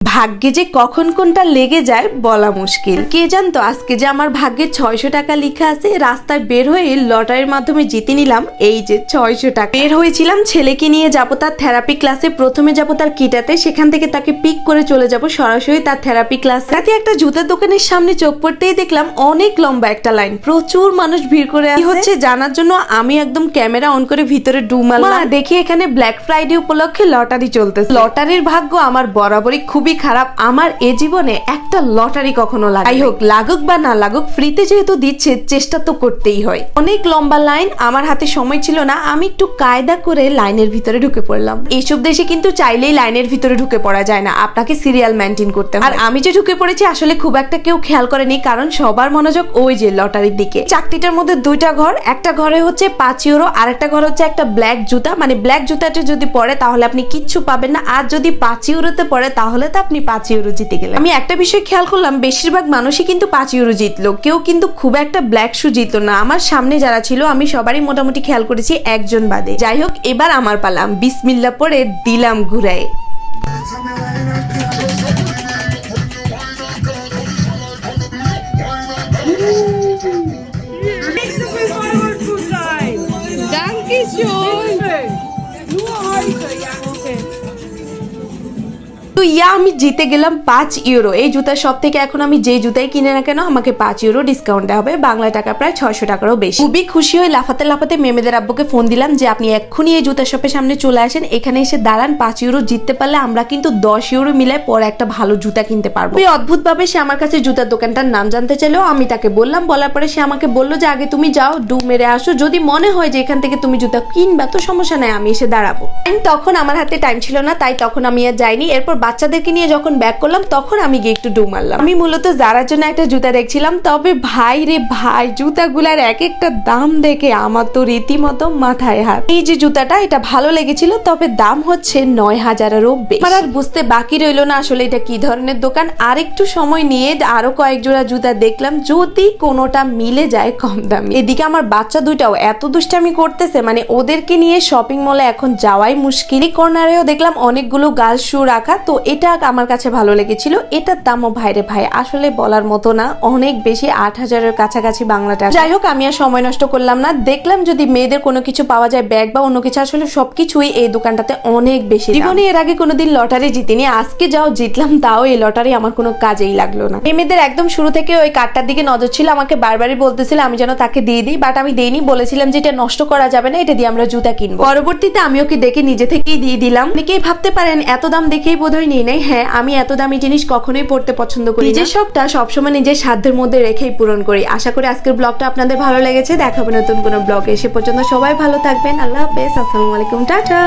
ভাগ্যে যে কখন কোনটা লেগে যায় বলা মুশকিল। কে জানতো আজকে যে আমার ভাগ্যে ছয়শো টাকা লেখা আছে রাস্তায় বের হয়ে লটারির মাধ্যমে জিতে নিলাম এই যে ছয়শো টাকা। বের হয়েছিলাম ছেলেকে নিয়ে যাব তার থেরাপি ক্লাসে প্রথমে যাব তার কিটাতে সেখান থেকে তাকে পিক করে চলে যাব সরাসরি তার থেরাপি ক্লাস রাতে একটা জুতার দোকানের সামনে চোখ পড়তেই দেখলাম অনেক লম্বা একটা লাইন প্রচুর মানুষ ভিড় করে। হচ্ছে? জানার জন্য আমি একদম ক্যামেরা অন করে ভিতরে ডুমালাম মা, দেখি এখানে ব্ল্যাক ফ্রাইডে উপলক্ষে লটারি চলতেছে। লটারির ভাগ্য আমার বরাবরই খুবই খারাপ। আমার এ জীবনে একটা লটারি কখনো লাগে যাই হোক, লাগুক বা না লাগুক, ফ্রিতে যেহেতু দিচ্ছে, চেষ্টা তো করতেই হয়। অনেক লম্বা লাইন, আমার হাতে সময় ছিল না, আমি একটু কায়দা করে লাইনের ভিতরে ঢুকে পড়লাম। এইসব দেশে কিন্তু চাইলেই লাইনের ভিতরে ঢুকে পড়া যায় না, আপনাকে সিরিয়াল মেনটেন করতে আর আমি যে ঢুকে পড়েছি, আসলে খুব একটা কেউ খেয়াল করেনি, কারণ সবার মনোযোগ ওই যে লটারির দিকে। চাকরিটার মধ্যে দুইটা ঘর, একটা ঘরে হচ্ছে পাঁচ ইউরো আর একটা ঘর হচ্ছে একটা ব্ল্যাক জুতা। মানে ব্ল্যাক জুতাটা যদি পরে, তাহলে আপনি কিচ্ছু পাবেন না। আর যদি পাঁচ ইউরোতে পড়ে তাহলে তো আপনি পাঁচ ইউরো জিতে গেলেন। আমি একটা বিষয় খেয়াল করলাম বেশিরভাগ মানুষই কিন্তু পাঁচ ইউরো জিতলো। কেউ কিন্তু খুব একটা ব্ল্যাক শু জিতলো না। আমার সামনে যারা ছিল আমি সবারই মোটামুটি খেয়াল করেছি একজন বাদে। যাই হোক এবার আমার পালাম। বিসমিল্লা পরে দিলাম ঘুরায়. Dankeschön. তো ইয়া, আমি জিতে গেলাম পাঁচ ইউরো এই জুতার সব থেকে এখন আমি যে জুতাই কিনে না কেন, আমাকে পাঁচ ইউরো ডিসকাউন্ট দেওয়া হবে। বাংলা টাকা প্রায় ছয়শো টাকারও বেশি। খুবই খুশি হয়ে লাফাতে লাফাতে মেমেদের আব্বুকে ফোন দিলাম যে, আপনি এক্ষুনি এই জুতার শপের সামনে চলে আসেন। এখানে এসে দাঁড়ান, পাঁচ ইউরো জিততে পারলে আমরা কিন্তু দশ ইউরো মিলায় পরে একটা ভালো জুতা কিনতে পারব। এই অদ্ভুত ভাবে সে আমার কাছে জুতার দোকানটার নাম জানতে চাইলেও আমি তাকে বললাম, বলার পরে সে আমাকে বলল যে, আগে তুমি যাও ডু মেরে আসো। যদি মনে হয় যে এখান থেকে তুমি জুতা কিনবা, তো সমস্যা নাই, আমি এসে দাঁড়াবো। তখন আমার হাতে টাইম ছিল না, তাই তখন আমি আর যাইনি। এরপর বাচ্চাদেরকে নিয়ে যখন ব্যাক করলাম, তখন আমি গিয়ে একটু ডু মারলাম। আমি মূলত যারার জন্য একটা জুতা দেখছিলাম, তবে ভাই রে ভাই, জুতাগুলার এক একটা দাম দেখে আমার তো রীতিমতো মাথায় হাত। এই যে জুতাটা, এটা ভালো লেগেছিল, তবে দাম হচ্ছে নয় হাজারেরও বেশি। আমার আর বুঝতে বাকি রইল না আসলে এটা কি ধরনের দোকান। আর একটু সময় নিয়ে আরও কয়েক জোড়া জুতা দেখলাম, যদি কোনোটা মিলে যায় কম দামে। এদিকে আমার বাচ্চা দুইটাও এত দুষ্টামি করতেছে মানে ওদেরকে নিয়ে শপিং মলে এখন যাওয়াই মুশকিল। কর্নারেও দেখলাম অনেকগুলো গার্লস শু রাখা, তো এটা আমার কাছে ভালো লেগেছিল। এটার দামও ভাইরে ভাই, আসলে বলার মতো না। অনেক বেশি আট হাজারের কাছাকাছি বাংলাটা যাই হোক, আমি আর সময় নষ্ট করলাম না। দেখলাম যদি মেয়েদের কোনো কিছু পাওয়া যায়, ব্যাগ বা অন্য কিছু, আসলে সবকিছুই এই দোকানটাতে অনেক বেশি জীবনে এর আগে কোনোদিন লটারি জিতিনি, আজকে যাও জিতলাম, তাও এই লটারি আমার কোনো কাজেই লাগল না। মেয়েদের একদম শুরু থেকে ওই কার্ডটার দিকে নজর ছিল, আমাকে বারবারই বলতেছিল, আমি যেন তাকে দিয়ে দিই বাট আমি দেইনি। বলেছিলাম যে এটা নষ্ট করা যাবে না, এটা দিয়ে আমরা জুতা কিনবো। পরবর্তীতে আমি ওকে ডেকে নিজে থেকেই দিয়ে দিলাম। অনেকেই ভাবতে পারেন, এত দাম দেখেই বোধহয় নিয়ে নেই হ্যাঁ আমি এত দামি জিনিস কখনোই পড়তে পছন্দ করি নিজের শখটা সবসময় নিজের সাধ্যের মধ্যে রেখেই পূরণ করি। আশা করি আজকের ব্লগটা আপনাদের ভালো লেগেছে। দেখাবো নতুন কোনো ব্লগে। এসে পর্যন্ত সবাই ভালো থাকবেন। আল্লাহ হাফেজ। আসসালামু আলাইকুম। টাটা।